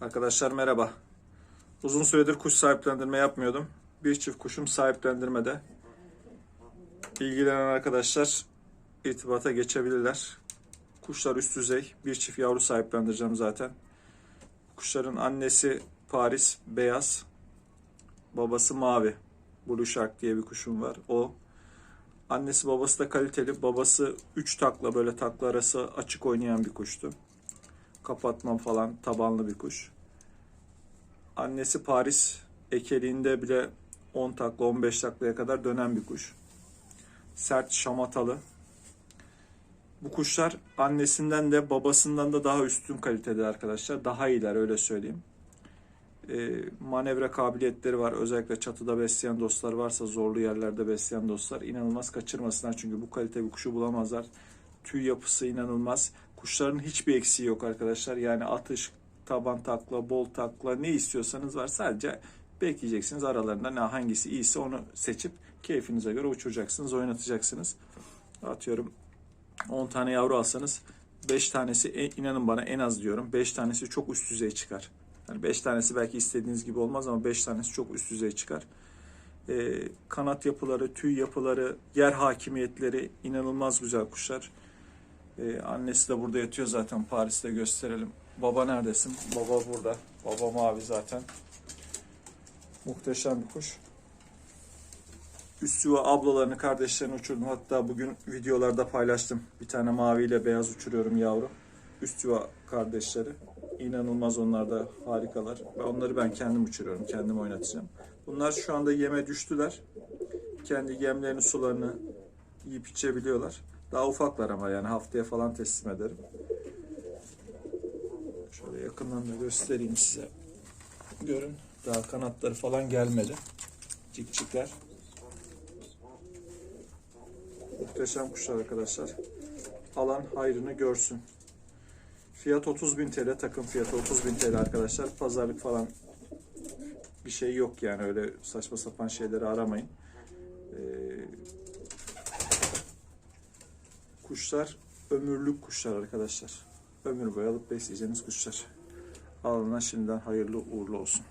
Arkadaşlar merhaba. Uzun süredir kuş sahiplendirme yapmıyordum. Bir çift kuşum sahiplendirmede. İlgilenen arkadaşlar irtibata geçebilirler. Kuşlar üst düzey. Bir çift yavru sahiplendireceğim zaten. Kuşların annesi Paris beyaz. Babası mavi. Blue Shark diye bir kuşum var. O. Annesi babası da kaliteli. Babası 3 takla böyle takla arası açık oynayan bir kuştu kapatma falan tabanlı bir kuş. Annesi Paris ekeliğinde bile 10 takla 15 taklaya kadar dönen bir kuş. Sert şamatalı. Bu kuşlar annesinden de babasından da daha üstün kalitede arkadaşlar. Daha iyiler öyle söyleyeyim. Ee, manevra kabiliyetleri var. Özellikle çatıda besleyen dostlar varsa zorlu yerlerde besleyen dostlar inanılmaz kaçırmasınlar. Çünkü bu kalite bir kuşu bulamazlar. Tüy yapısı inanılmaz. Kuşların hiçbir eksiği yok arkadaşlar. Yani atış, taban takla, bol takla ne istiyorsanız var. Sadece bekleyeceksiniz aralarında ne hangisi iyiyse onu seçip keyfinize göre uçuracaksınız, oynatacaksınız. Atıyorum 10 tane yavru alsanız 5 tanesi e- inanın bana en az diyorum 5 tanesi çok üst düzey çıkar. Yani 5 tanesi belki istediğiniz gibi olmaz ama 5 tanesi çok üst düzey çıkar. Ee, kanat yapıları, tüy yapıları, yer hakimiyetleri inanılmaz güzel kuşlar. Ee, annesi de burada yatıyor zaten Paris'te gösterelim. Baba neredesin? Baba burada. Baba mavi zaten. Muhteşem bir kuş. Üst yuva ablalarını, kardeşlerini uçurdum. Hatta bugün videolarda paylaştım. Bir tane mavi ile beyaz uçuruyorum yavru. Üst yuva kardeşleri. İnanılmaz onlar da harikalar. Ve onları ben kendim uçuruyorum. Kendim oynatacağım. Bunlar şu anda yeme düştüler. Kendi yemlerini, sularını yiyip içebiliyorlar. Daha ufaklar ama yani haftaya falan teslim ederim. Yakından da göstereyim size. Görün. Daha kanatları falan gelmedi. Cikcikler. Muhteşem kuşlar arkadaşlar. Alan hayrını görsün. Fiyat 30.000 TL. Takım fiyatı 30.000 TL arkadaşlar. Pazarlık falan bir şey yok yani öyle saçma sapan şeyleri aramayın. Ee, kuşlar ömürlük kuşlar arkadaşlar. Ömür boyu alıp besleyeceğiniz kuşlar. Alana şimdiden hayırlı uğurlu olsun.